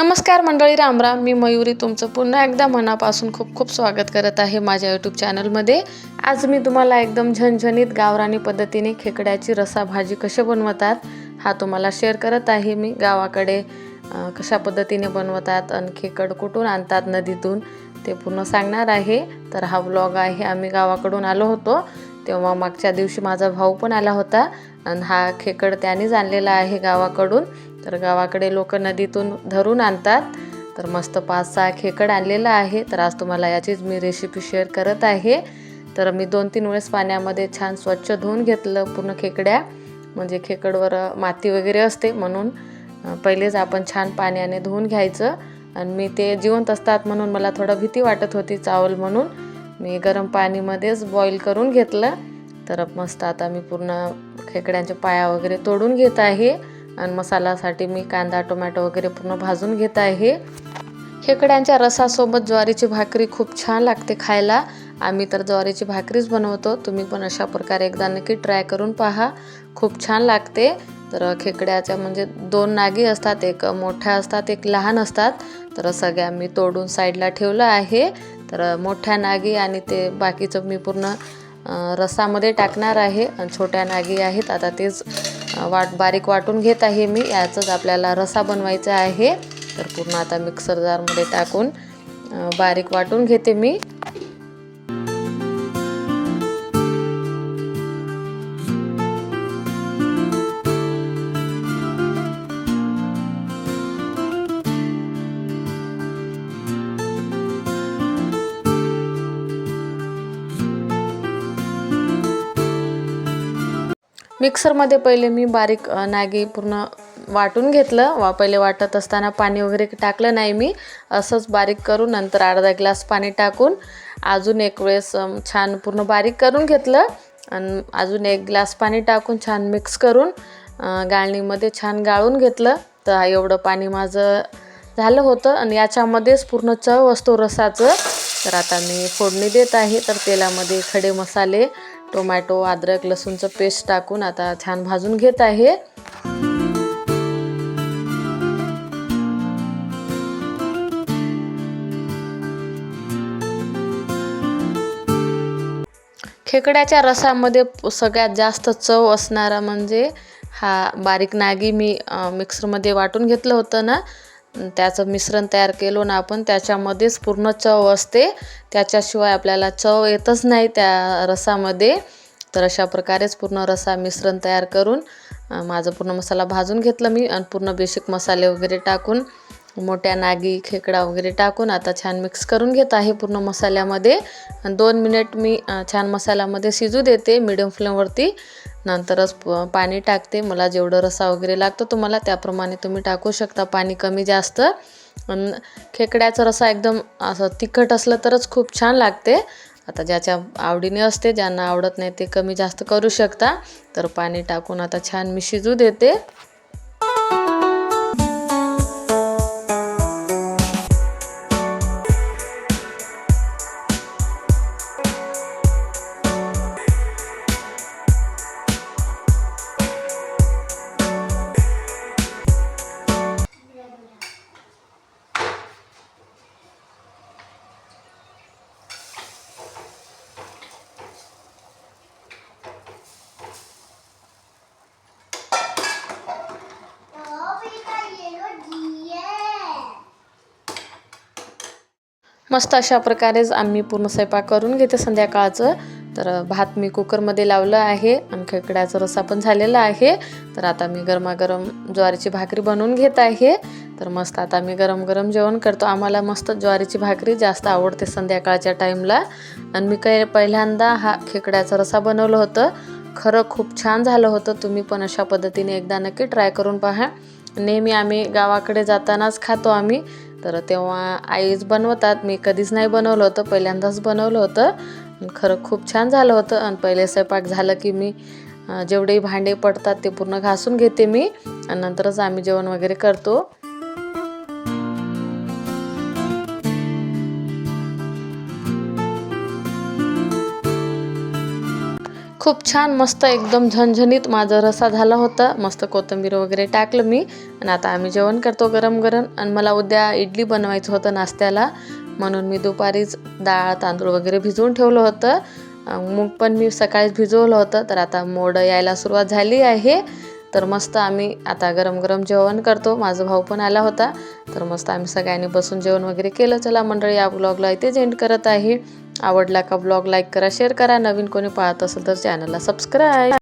नमस्कार मंडळी रामराम मी मयुरी तुमचं पुन्हा एकदा मनापासून खूप खूप स्वागत करत आहे माझ्या यूट्यूब चॅनलमध्ये आज मी तुम्हाला एकदम झणझणीत गावरानी पद्धतीने खेकड्याची रसा भाजी कशी बनवतात हा तुम्हाला शेअर करत आहे मी. गावाकडे कशा पद्धतीने बनवतात आणि खेकड कुठून आणतात नदीतून ते पूर्ण सांगणार आहे. तर हा व्लॉग आहे आम्ही गावाकडून आलो होतो तेव्हा मागच्या दिवशी माझा भाऊ पण आला होता. आणि हा खेकड त्यानेच आणलेला आहे गावाकडून. तर गावाकडे लोक नदीतून धरून आणतात. तर मस्त पाच सहा खेकड आणलेलं आहे. तर आज तुम्हाला याचीच मी रेसिपी शेअर करत आहे. तर मी दोन तीन वेळेस पाण्यामध्ये छान स्वच्छ धुवून घेतलं पूर्ण खेकड्या. म्हणजे खेकडवर माती वगैरे असते म्हणून पहिलेच आपण छान पाण्याने धुवून घ्यायचं. आणि मी ते जिवंत असतात म्हणून मला थोडं भीती वाटत होती चावल म्हणून. मी गरम पाणीमध्येच बॉईल करून घेतलं. तर मस्त आता मी पूर्ण खेकड्यांच्या पाया वगैरे तोडून घेत आहे. आणि मसाल्यासाठी मी कांदा टोमॅटो वगैरे पूर्ण भाजून घेत आहे. खेकड्यांच्या रसासोबत ज्वारीची भाकरी खूप छान लागते खायला. आम्ही तर ज्वारीची भाकरीच बनवतो. तुम्ही पण अशा प्रकारे एकदा नक्की ट्राय करून पहा. खूप छान लागते. तर खेकड्याच्या म्हणजे दोन नागी असतात एक मोठ्या असतात एक लहान असतात. तर सगळ्या मी तोडून साईडला ठेवलं आहे. तर मोठ्या नागी आणि ते बाकीचं मी पूर्ण रसामध्ये टाकणार आहे. आणि छोट्या नागी आहेत. आता तेच वाट बारीक वाटून घेत आहे मी. याचंच आपल्याला रसा बनवायचा आहे. तर पूर्ण आता मिक्सर जारमध्ये टाकून बारीक वाटून घेते मी. मिक्सरमध्ये पहिले मी बारीक नागी पूर्ण वाटून घेतलं. वा पहिले वाटत असताना पाणी वगैरे टाकलं नाही मी. असंच बारीक करून नंतर अर्धा ग्लास पाणी टाकून अजून एक वेळेस छान पूर्ण बारीक करून घेतलं. आणि अजून एक ग्लास पाणी टाकून छान मिक्स करून गाळणीमध्ये छान गाळून घेतलं. तर एवढं पाणी माझं झालं होतं. आणि याच्यामध्येच पूर्ण चव असतो रसाचं. तर आता मी फोडणी देत आहे. तर तेलामध्ये खडे मसाले टोमॅटो अद्रक लसूणचं पेस्ट टाकून आता छान भाजून घेत आहे. खेकड्याच्या रसामध्ये सगळ्यात जास्त चव असणारा म्हणजे हा बारीक नागी मी मिक्सरमध्ये वाटून घेतलं होतं ना. त्याचं मिश्रण तयार केलो ना आपण त्याच्यामध्येच पूर्ण चव असते. त्याच्याशिवाय आपल्याला चव येतच नाही त्या रसामध्ये. तर अशा प्रकारेच पूर्ण रसा मिश्रण तयार करून माझं पूर्ण मसाला भाजून घेतलं मी आणि पूर्ण बेसिक मसाले वगैरे टाकून मोठ्या नागी खेकडा वगैरे टाकून आता छान मिक्स करून घेत आहे पूर्ण मसाल्यामध्ये. दोन मिनिट मी छान मसाल्यामध्ये शिजू देते मिडियम फ्लेमवरती नंतरच प- पाणी टाकते. मला जेवढं रसा वगैरे लागतो तुम्हाला त्याप्रमाणे तुम्ही टाकू शकता. पाणी कमी जास्त. आणि खेकड्याचा रसा एकदम असं तिखट असलं तरच खूप छान लागते. आता ज्याच्या आवडीने असते ज्यांना आवडत नाही ते कमी जास्त करू शकता. तर पाणी टाकून आता छान मी शिजू देते. मस्त अशा प्रकारेच आम्ही पूर्ण स्वयंपाक करून घेते संध्याकाळचं. तर भात मी कुकरमध्ये लावलं आहे. आणि खेकड्याचा रस्सा पण झालेला आहे. तर आता मी गरमागरम ज्वारीची भाकरी बनवून घेत आहे. तर मस्त आता मी गरम गरम जेवण करतो. आम्हाला मस्त ज्वारीची भाकरी जास्त आवडते संध्याकाळच्या टाईमला. आणि मी काही पहिल्यांदा हा खेकड्याचा रस्सा बनवलं होतं. खरं खूप छान झालं होतं. तुम्ही पण अशा पद्धतीने एकदा नक्की ट्राय करून पहा. नेहमी आम्ही गावाकडे जातानाच खातो आम्ही. तर तेव्हा आईच बनवतात. मी कधीच नाही बनवलं होतं. पहिल्यांदाच बनवलं होतं. आणि खरं खूप छान झालं होतं. आणि पहिले स्वयंपाक झालं की मी जेवढे जेवढेही भांडे पडतात ते पूर्ण घासून घेते मी. आणि नंतरच आम्ही जेवण वगैरे करतो. खूप छान मस्त एकदम झणझणीत माझा रसा झाला होता. मस्त कोथिंबीर वगैरे टाकलं मी. आणि आता आम्ही जेवण करतो गरम गरम आणि मला उद्या इडली बनवायचं होतं नाश्त्याला. म्हणून मी दुपारीच डाळ तांदूळ वगैरे भिजवून ठेवलं होतं. मूग पण मी सकाळीच भिजवलं होतं. तर आता मोड यायला सुरुवात झाली आहे. तर मस्त आम्ही आता गरम गरम जेवण करतो. माझा भाऊ पण आला होता. तर मस्त आम्ही सगळ्यांनी बसून जेवण वगैरे केलं. चला मंडळी या ब्लॉगला इथेच एंड करत आहे. आवडला का ब्लॉग लाईक करा शेअर करा. नवीन कोणी पाहत असेल तर चॅनलला सबस्क्राईब